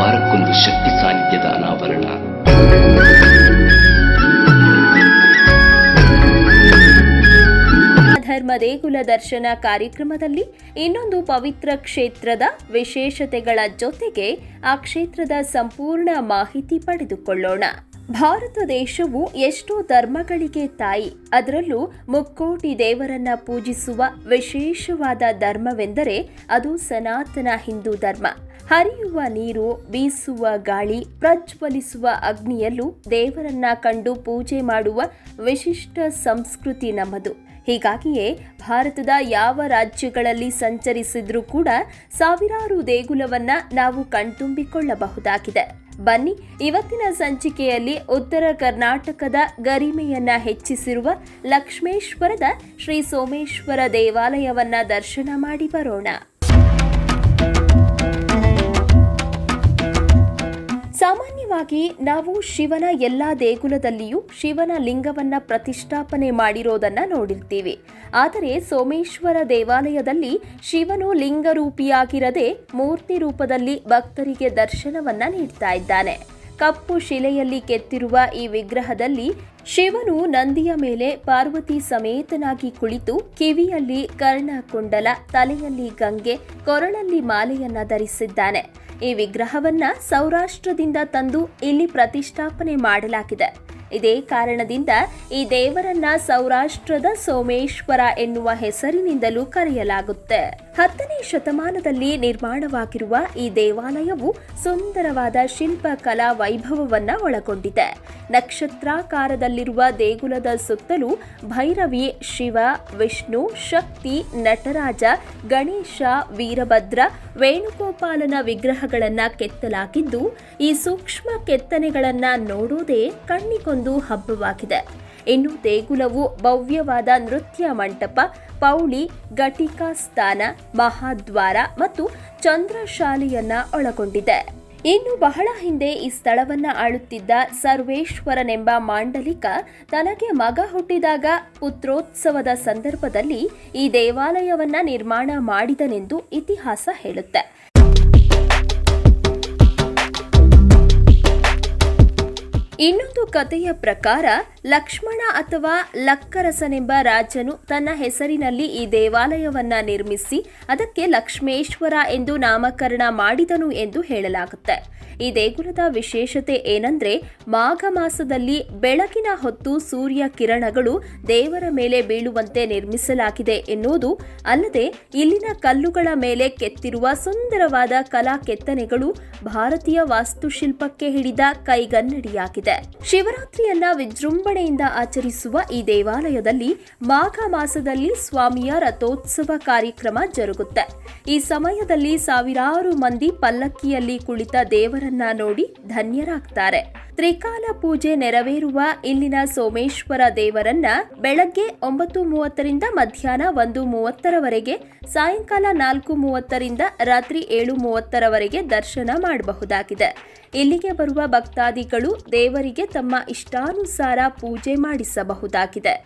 ವಾರಕ್ಕೊಂದು ಶಕ್ತಿ ಸಾನ್ನಿಧ್ಯದ ಅನಾವರಣ. ಧರ್ಮ ದೇಗುಲ ದರ್ಶನ ಕಾರ್ಯಕ್ರಮದಲ್ಲಿ ಇನ್ನೊಂದು ಪವಿತ್ರ ಕ್ಷೇತ್ರದ ವಿಶೇಷತೆಗಳ ಜೊತೆಗೆ ಆ ಕ್ಷೇತ್ರದ ಸಂಪೂರ್ಣ ಮಾಹಿತಿ ಪಡೆದುಕೊಳ್ಳೋಣ. ಭಾರತ ದೇಶವು ಎಷ್ಟೋ ಧರ್ಮಗಳಿಗೆ ತಾಯಿ, ಅದರಲ್ಲೂ ಮುಕ್ಕೋಟಿ ದೇವರನ್ನ ಪೂಜಿಸುವ ವಿಶೇಷವಾದ ಧರ್ಮವೆಂದರೆ ಅದು ಸನಾತನ ಹಿಂದೂ ಧರ್ಮ. ಹರಿಯುವ ನೀರು, ಬೀಸುವ ಗಾಳಿ, ಪ್ರಜ್ವಲಿಸುವ ಅಗ್ನಿಯಲ್ಲೂ ದೇವರನ್ನ ಕಂಡು ಪೂಜೆ ಮಾಡುವ ವಿಶಿಷ್ಟ ಸಂಸ್ಕೃತಿ ನಮ್ಮದು. ಹೀಗಾಗಿಯೇ ಭಾರತದ ಯಾವ ರಾಜ್ಯಗಳಲ್ಲಿ ಸಂಚರಿಸಿದ್ರೂ ಕೂಡ ಸಾವಿರಾರು ದೇಗುಲವನ್ನ ನಾವು ಕಣ್ತುಂಬಿಕೊಳ್ಳಬಹುದಾಗಿದೆ. ಬನ್ನಿ, ಇವತ್ತಿನ ಸಂಚಿಕೆಯಲ್ಲಿ ಉತ್ತರ ಕರ್ನಾಟಕದ ಗರಿಮೆಯನ್ನ ಹೆಚ್ಚಿಸಿರುವ ಲಕ್ಷ್ಮೇಶ್ವರದ ಶ್ರೀ ಸೋಮೇಶ್ವರ ದೇವಾಲಯವನ್ನ ದರ್ಶನ ಮಾಡಿ ಬರೋಣ. ಸಾಮಾನ್ಯವಾಗಿ ನಾವು ಶಿವನ ಎಲ್ಲ ದೇಗುಲದಲ್ಲಿಯೂ ಶಿವನ ಲಿಂಗವನ್ನ ಪ್ರತಿಷ್ಠಾಪನೆ ಮಾಡಿರೋದನ್ನ ನೋಡಿರ್ತೀವಿ. ಆದರೆ ಸೋಮೇಶ್ವರ ದೇವಾಲಯದಲ್ಲಿ ಶಿವನು ಲಿಂಗರೂಪಿಯಾಗಿರದೆ ಮೂರ್ತಿ ರೂಪದಲ್ಲಿ ಭಕ್ತರಿಗೆ ದರ್ಶನವನ್ನ ನೀಡ್ತಾ ಇದ್ದಾನೆ. ಕಪ್ಪು ಶಿಲೆಯಲ್ಲಿ ಕೆತ್ತಿರುವ ಈ ವಿಗ್ರಹದಲ್ಲಿ ಶಿವನು ನಂದಿಯ ಮೇಲೆ ಪಾರ್ವತಿ ಸಮೇತನಾಗಿ ಕುಳಿತು ಕಿವಿಯಲ್ಲಿ ಕರ್ಣಕುಂಡಲ, ತಲೆಯಲ್ಲಿ ಗಂಗೆ, ಕೊರಳಲ್ಲಿ ಮಾಲೆಯನ್ನ ಧರಿಸಿದ್ದಾನೆ. ಈ ವಿಗ್ರಹವನ್ನ ಸೌರಾಷ್ಟ್ರದಿಂದ ತಂದು ಇಲ್ಲಿ ಪ್ರತಿಷ್ಠಾಪನೆ ಮಾಡಲಾಗಿದೆ. ಇದೇ ಕಾರಣದಿಂದ ಈ ದೇವರನ್ನ ಸೌರಾಷ್ಟ್ರದ ಸೋಮೇಶ್ವರ ಎನ್ನುವ ಹೆಸರಿನಿಂದಲೂ ಕರೆಯಲಾಗುತ್ತೆ. ಹತ್ತನೇ ಶತಮಾನದಲ್ಲಿ ನಿರ್ಮಾಣವಾಗಿರುವ ಈ ದೇವಾಲಯವು ಸುಂದರವಾದ ಶಿಲ್ಪಕಲಾ ವೈಭವವನ್ನ ಒಳಗೊಂಡಿದೆ. ನಕ್ಷತ್ರಾಕಾರದಲ್ಲಿರುವ ದೇಗುಲದ ಸುತ್ತಲೂ ಭೈರವಿ, ಶಿವ, ವಿಷ್ಣು, ಶಕ್ತಿ, ನಟರಾಜ, ಗಣೇಶ, ವೀರಭದ್ರ, ವೇಣುಗೋಪಾಲನ ವಿಗ್ರಹಗಳನ್ನ ಕೆತ್ತಲಾಗಿದ್ದು, ಈ ಸೂಕ್ಷ್ಮ ಕೆತ್ತನೆಗಳನ್ನ ನೋಡುವುದೇ ಕಣ್ಣಿಗೊಂದು ಹಬ್ಬವಾಗಿದೆ. ಇನ್ನು ದೇಗುಲವು ಭವ್ಯವಾದ ನೃತ್ಯ ಮಂಟಪ, ಪೌಳಿ, ಘಟಿಕಾ ಸ್ಥಾನ, ಮಹಾದ್ವಾರ ಮತ್ತು ಚಂದ್ರಶಾಲೆಯನ್ನ ಒಳಗೊಂಡಿದೆ. ಇನ್ನು ಬಹಳ ಹಿಂದೆ ಈ ಸ್ಥಳವನ್ನ ಆಳುತ್ತಿದ್ದ ಸರ್ವೇಶ್ವರನೆಂಬ ಮಾಂಡಲಿಕ ತನಗೆ ಮಗ ಹುಟ್ಟಿದಾಗ ಪುತ್ರೋತ್ಸವದ ಸಂದರ್ಭದಲ್ಲಿ ಈ ದೇವಾಲಯವನ್ನ ನಿರ್ಮಾಣ ಮಾಡಿದನೆಂದು ಇತಿಹಾಸ ಹೇಳುತ್ತೆ. ಇನ್ನೊಂದು ಕಥೆಯ ಪ್ರಕಾರ, ಲಕ್ಷ್ಮಣ ಅಥವಾ ಲಕ್ಕರಸನೆಂಬ ರಾಜನು ತನ್ನ ಹೆಸರಿನಲ್ಲಿ ಈ ದೇವಾಲಯವನ್ನ ನಿರ್ಮಿಸಿ, ಅದಕ್ಕೆ ಲಕ್ಷ್ಮೇಶ್ವರ ಎಂದು ನಾಮಕರಣ ಮಾಡಿದನು ಎಂದು ಹೇಳಲಾಗುತ್ತೆ. ಈ ದೇಗುಲದ ವಿಶೇಷತೆ ಏನಂದ್ರೆ ಮಾಘ ಮಾಸದಲ್ಲಿ ಬೆಳಕಿನ ಹೊತ್ತು ಸೂರ್ಯ ಕಿರಣಗಳು ದೇವರ ಮೇಲೆ ಬೀಳುವಂತೆ ನಿರ್ಮಿಸಲಾಗಿದೆ ಎನ್ನುವುದು ಅಲ್ಲದೆ ಇಲ್ಲಿನ ಕಲ್ಲುಗಳ ಮೇಲೆ ಕೆತ್ತಿರುವ ಸುಂದರವಾದ ಕಲಾ ಕೆತ್ತನೆಗಳು ಭಾರತೀಯ ವಾಸ್ತುಶಿಲ್ಪಕ್ಕೆ ಹಿಡಿದ ಕೈಗನ್ನಡಿಯಾಗಿದೆ. ಶಿವರಾತ್ರಿಯನ್ನ ವಿಜೃಂಭಣೆಯಿಂದ ಆಚರಿಸುವ ಈ ದೇವಾಲಯದಲ್ಲಿ ಮಾಘ ಮಾಸದಲ್ಲಿ ಸ್ವಾಮಿಯ ರಥೋತ್ಸವ ಕಾರ್ಯಕ್ರಮ ಜರುಗುತ್ತೆ. ಈ ಸಮಯದಲ್ಲಿ ಸಾವಿರಾರು ಮಂದಿ ಪಲ್ಲಕ್ಕಿಯಲ್ಲಿ ಕುಳಿತ ದೇವರನ್ನ ನೋಡಿ ಧನ್ಯರಾಗ್ತಾರೆ. ತ್ರಿಕಾಲ ಪೂಜೆ ನೆರವೇರುವ ಇಲ್ಲಿನ ಸೋಮೇಶ್ವರ ದೇವರನ್ನ ಬೆಳಗ್ಗೆ ಒಂಬತ್ತು ಮೂವತ್ತರಿಂದ ಮಧ್ಯಾಹ್ನ ಒಂದು ಮೂವತ್ತರವರೆಗೆ, ಸಾಯಂಕಾಲ ನಾಲ್ಕು ಮೂವತ್ತರಿಂದ ರಾತ್ರಿ ಏಳು ಮೂವತ್ತರವರೆಗೆ ದರ್ಶನ ಮಾಡಬಹುದಾಗಿದೆ. ಇಲ್ಲಿಗೆ ಬರುವ ಭಕ್ತಾದಿಗಳು ದೇವರಿಗೆ ತಮ್ಮ ಇಷ್ಟಾನುಸಾರ ಪೂಜೆ ಮಾಡಿಸಬಹುದಾಗಿದೆ.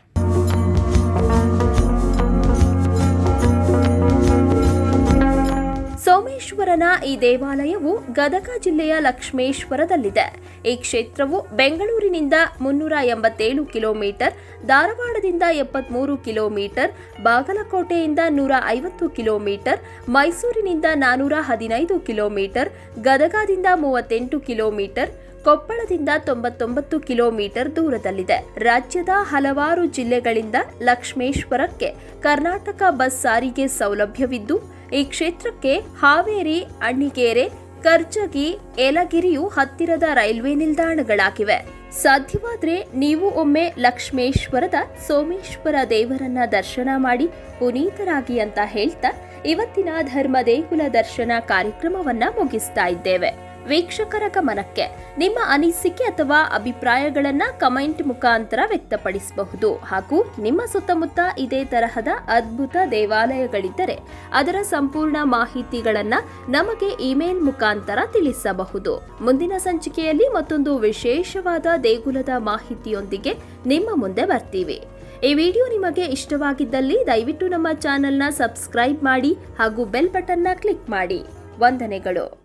ಸೋಮೇಶ್ವರನ ಈ ದೇವಾಲಯವು ಗದಗ ಜಿಲ್ಲೆಯ ಲಕ್ಷ್ಮೇಶ್ವರದಲ್ಲಿದೆ. ಈ ಕ್ಷೇತ್ರವು ಬೆಂಗಳೂರಿನಿಂದ ಮುನ್ನೂರ ಎಂಬತ್ತೇಳು ಕಿಲೋಮೀಟರ್, ಧಾರವಾಡದಿಂದ ಎಪ್ಪತ್ಮೂರು ಕಿಲೋಮೀಟರ್, ಬಾಗಲಕೋಟೆಯಿಂದ ನೂರ ಐವತ್ತು ಕಿಲೋಮೀಟರ್, ಮೈಸೂರಿನಿಂದ ನಾನೂರ ಹದಿನೈದು ಕಿಲೋಮೀಟರ್, ಗದಗದಿಂದ ಮೂವತ್ತೆಂಟು ಕಿಲೋಮೀಟರ್, ಕೊಪ್ಪಳದಿಂದ ತೊಂಬತ್ತೊಂಬತ್ತು ಕಿಲೋಮೀಟರ್ ದೂರದಲ್ಲಿದೆ. ರಾಜ್ಯದ ಹಲವಾರು ಜಿಲ್ಲೆಗಳಿಂದ ಲಕ್ಷ್ಮೇಶ್ವರಕ್ಕೆ ಕರ್ನಾಟಕ ಬಸ್ ಸಾರಿಗೆ ಸೌಲಭ್ಯವಿದ್ದು ಈ ಕ್ಷೇತ್ರಕ್ಕೆ ಹಾವೇರಿ ಅಣ್ಣಿಗೇರೆ ಕರ್ಜಗಿ, ಯಲಗಿರಿಯು ಹತ್ತಿರದ ರೈಲ್ವೆ ನಿಲ್ದಾಣಗಳಾಗಿವೆ. ಸಾಧ್ಯವಾದರೆ ನೀವು ಒಮ್ಮೆ ಲಕ್ಷ್ಮೇಶ್ವರದ ಸೋಮೇಶ್ವರ ದೇವರನ್ನ ದರ್ಶನ ಮಾಡಿ ಪುನೀತರಾಗಿ ಅಂತ ಹೇಳ್ತಾ ಇವತ್ತಿನ ಧರ್ಮ ದೇಗುಲ ದರ್ಶನ ಕಾರ್ಯಕ್ರಮವನ್ನ ಮುಗಿಸ್ತಾ ಇದ್ದೇವೆ. ವೀಕ್ಷಕರ ಗಮನಕ್ಕೆ ನಿಮ್ಮ ಅನಿಸಿಕೆ ಅಥವಾ ಅಭಿಪ್ರಾಯಗಳನ್ನ ಕಮೆಂಟ್ ಮುಖಾಂತರ ವ್ಯಕ್ತಪಡಿಸಬಹುದು. ಹಾಗೂ ನಿಮ್ಮ ಸುತ್ತಮುತ್ತ ಇದೇ ತರಹದ ಅದ್ಭುತ ದೇವಾಲಯಗಳಿದ್ದರೆ ಅದರ ಸಂಪೂರ್ಣ ಮಾಹಿತಿಗಳನ್ನ ನಮಗೆ ಇಮೇಲ್ ಮುಖಾಂತರ ತಿಳಿಸಬಹುದು. ಮುಂದಿನ ಸಂಚಿಕೆಯಲ್ಲಿ ಮತ್ತೊಂದು ವಿಶೇಷವಾದ ದೇಗುಲದ ಮಾಹಿತಿಯೊಂದಿಗೆ ನಿಮ್ಮ ಮುಂದೆ ಬರ್ತೀವಿ. ಈ ವಿಡಿಯೋ ನಿಮಗೆ ಇಷ್ಟವಾಗಿದ್ದಲ್ಲಿ ದಯವಿಟ್ಟು ನಮ್ಮ ಚಾನೆಲ್ನ ಸಬ್ಸ್ಕ್ರೈಬ್ ಮಾಡಿ ಹಾಗೂ ಬೆಲ್ ಬಟನ್ನ ಕ್ಲಿಕ್ ಮಾಡಿ. ವಂದನೆಗಳು.